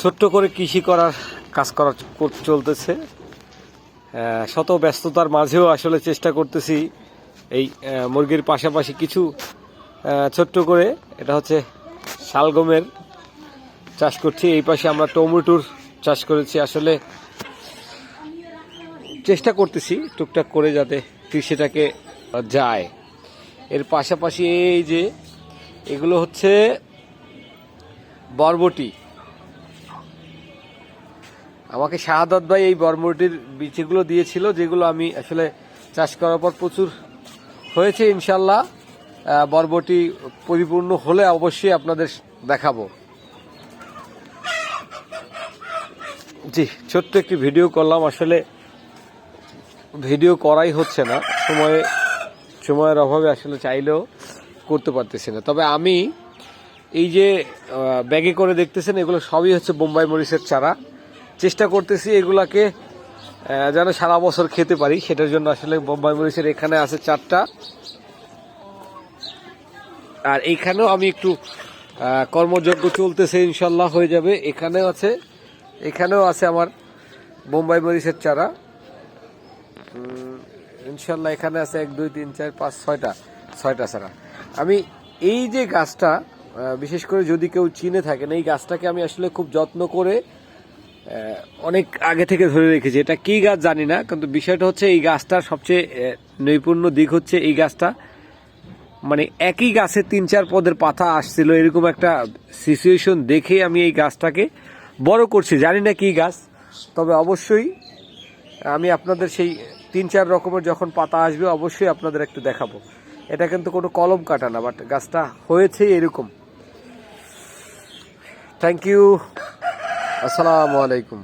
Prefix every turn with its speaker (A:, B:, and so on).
A: ছোট্ট করে কৃষি করার কাজ করা চলতেছে। শত ব্যস্ততার মাঝেও আসলে চেষ্টা করতেছি এই মুরগির পাশাপাশি কিছু ছোট্ট করে, এটা হচ্ছে শালগমের চাষ করছি। এই পাশে আমরা টমেটোর চাষ করেছি। আসলে চেষ্টা করতেছি টুকটাক করে যাতে কৃষিটাকে যায়। এর পাশাপাশি এই যে, এগুলো হচ্ছে বরবটি। আমাকে শাহাদত ভাই এই বরবটির বীজগুলো দিয়েছিল, যেগুলো আমি আসলে চাষ করার পর প্রচুর হয়েছে ইনশাল্লাহ বরবটি পরিপূর্ণ হলে অবশ্যই আপনাদের দেখাবো। জি, ছোট্ট একটি ভিডিও করলাম। আসলে ভিডিও করাই হচ্ছে না। সময়ে, সময়ের অভাবে আসলে চাইলেও করতে পারতেছি না। তবে আমি এই যে ব্যাগে করে দেখতেছেন, এগুলো সবই হচ্ছে বোম্বাই মরিচের চারা। চেষ্টা করতেছি এগুলাকে যেন সারা বছর খেতে পারি। সেটার জন্য আসলে বোম্বাই মরিচের এখানে আছে চারটা। আর এইখানেও আমি একটু কর্মযজ্ঞ চলতেছে ইনশাল্লাহ, হয়ে যাবে। এখানেও আছে এখানেও আছে আমার বোম্বাই মরিচের চারা। ইনশাল্লাহ এখানে আছে এক, দুই, তিন, চার, পাঁচ, ছয়টা ছয়টা ছাড়া আমি এই যে গাছটা বিশেষ করে যদি কেউ চিনে থাকেন, এই গাছটাকে আমি আসলে খুব যত্ন করে অনেক আগে থেকে ধরে রেখেছি। এটা কি গাছ জানি না, কিন্তু বিষয়টা হচ্ছে এই গাছটার সবচেয়ে নৈপুণ্য দিক হচ্ছে এই গাছটা। মানে একই গাছে তিন চার পদের পাতা আসছিল, এরকম একটা সিচুয়েশন দেখে আমি এই গাছটাকে বড় করছি। জানি না কি গাছ, তবে অবশ্যই আমি আপনাদের সেই তিন চার রকমের যখন পাতা আসবে, অবশ্যই আপনাদের একটু দেখাবো। এটা কিন্তু কোনো কলম কাটা না বাট গাছটা হয়েছে এরকম। থ্যাংক ইউ আসসালামু আলাইকুম।